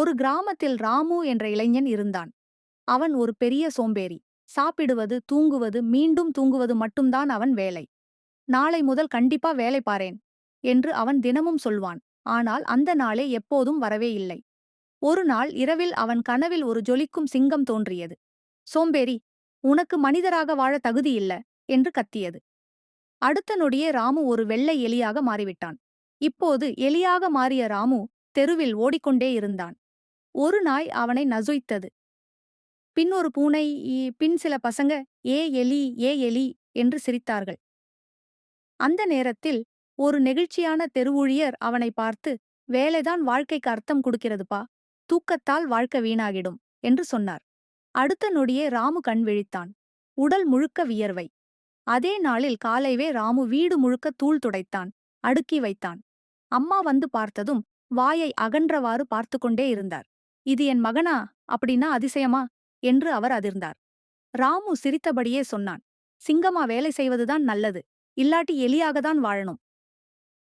ஒரு கிராமத்தில் ராமு என்ற இளைஞன் இருந்தான். அவன் ஒரு பெரிய சோம்பேறி. சாப்பிடுவது தூங்குவது மீண்டும் தூங்குவது மட்டும்தான் அவன் வேலை. நாளை முதல் கண்டிப்பா வேலை பாரேன் என்று அவன் தினமும் சொல்வான். ஆனால் அந்த நாளே எப்போதும் வரவே இல்லை. ஒரு நாள் இரவில் அவன் கனவில் ஒரு ஜொலிக்கும் சிங்கம் தோன்றியது. சோம்பேறி உனக்கு மனிதராக வாழ தகுதியில்ல என்று கத்தியது. அடுத்த நொடியே ராமு ஒரு வெள்ளை எலியாக மாறிவிட்டான். இப்போது எலியாக மாறிய ராமு தெருவில் ஓடிக்கொண்டே இருந்தான். ஒரு நாய் அவனை நசுய்த்தது. பின் ஒரு பூனை பின் சில பசங்க ஏ எலி ஏ எலி என்று சிரித்தார்கள். அந்த நேரத்தில் ஒரு நெகிழ்ச்சியான தெருவூழியர் அவனை பார்த்து வேலைதான் வாழ்க்கைக்கு அர்த்தம் கொடுக்கிறதுப்பா. தூக்கத்தால் வாழ்க்கை வீணாகிடும் என்று சொன்னார். அடுத்த நொடியே ராமு கண் விழித்தான். உடல் முழுக்க வியர்வை. அதே நாளில் காலைவே ராமு வீடு முழுக்க தூள் துடைத்தான் அடுக்கி வைத்தான். அம்மா வந்து பார்த்ததும் வாயை அகன்றவாறு பார்த்து கொண்டே இருந்தார். இது என் மகனா? அப்படின்னா அதிசயமா? என்று அவர் அதிர்ந்தார். ராமு சிரித்தபடியே சொன்னான். சிங்கமா வேலை செய்வதுதான் நல்லது. இல்லாட்டி எலியாகத்தான் வாழணும்.